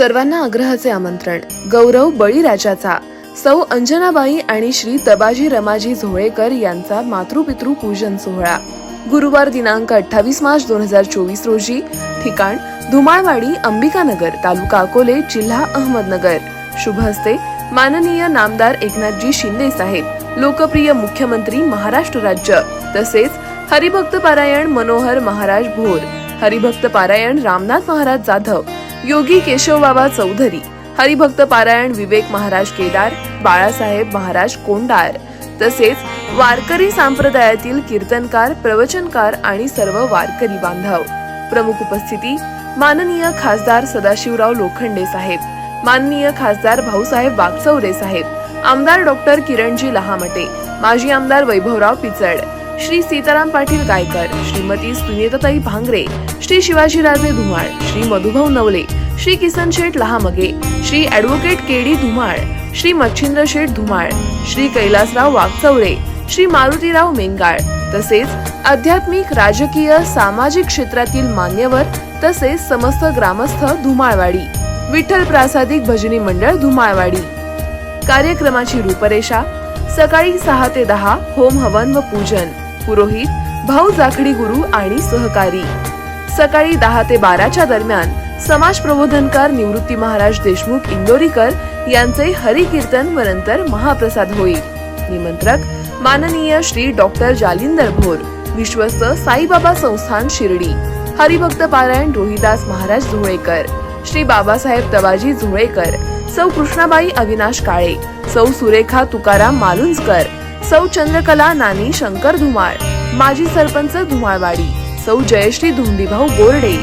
सर्वांना आग्रहाचे आमंत्रण. गौरव बळीराजाचा. सौ अंजनाबाई आणि श्री तबाजी रमाजी झोळेकर यांचा मातृपितृ पूजन सोहळा. गुरुवार दिनांक अठ्ठावीस मार्च दोन हजार चोवीस रोजी ठिकाण धुमाळवाडी अंबिकानगर तालुका अकोले जिल्हा अहमदनगर. शुभ हस्ते माननीय नामदार एकनाथजी शिंदे साहेब लोकप्रिय मुख्यमंत्री महाराष्ट्र राज्य तसेच हरिभक्त पारायण मनोहर महाराज भोर हरिभक्त पारायण रामनाथ महाराज जाधव योगी केशवबाबा चौधरी हरिभक्त पारायण विवेक महाराज केदार बाळासाहेब महाराज कोंडार तसेच वारकरी संप्रदायातील कीर्तनकार प्रवचनकार आणि सर्व वारकरी बांधव. प्रमुख उपस्थिती माननीय खासदार सदाशिवराव लोखंडे साहेब माननीय खासदार भाऊसाहेब वागचौरे साहेब आमदार डॉक्टर किरणजी लहामटे माजी आमदार Vaibhavrao Pichad Shri Sitaram Patil Gaykar Shrimati Sunitatai Bhangare Shri Shivajiraje Dhumal Shri Madhubhau Navale Shri Kisan Sheth Lahamge Shri advocate K D Dhumal Shri Machhindra Sheth Dhumal Shri Kailasrao Wagchaure Shri Marutirao Mengal तसेच आध्यात्मिक राजकीय सामाजिक क्षेत्रातील मान्यवर तसेच समस्त ग्रामस्थ धुमाळवाडी विठ्ठल प्रासादिक भजनी मंडळ धुमाळवाडी. कार्यक्रमाची रूपरेषा सकाळी सहा ते दहा होम हवन व पूजन. पुरोहित भाऊ जाखडी गुरु आणि सहकारी. सकाळी दहा ते बाराच्या दरम्यान समाज प्रबोधनकार निवृत्ती महाराज देशमुख इंदोरीकर यांचे हरिकीर्तन व नंतर महाप्रसाद होईल. निमंत्रक माननीय श्री डॉक्टर जालिंदर भोर विश्वस्त साईबाबा संस्थान शिर्डी. हरिभक्त पारायण रोहिदास महाराज धुळेकर. श्री बाबासाहेब तबाजी झुळेकर सौ कृष्णाबाई अविनाश काळे सौ सुरेखा तुकाराम मालुंजकर सौ चंद्रकला नानी शंकर धुमाळ. माजी सरपंच धुमाळवाडी. सौ जयश्री धुंदीभाऊ बोर्डे.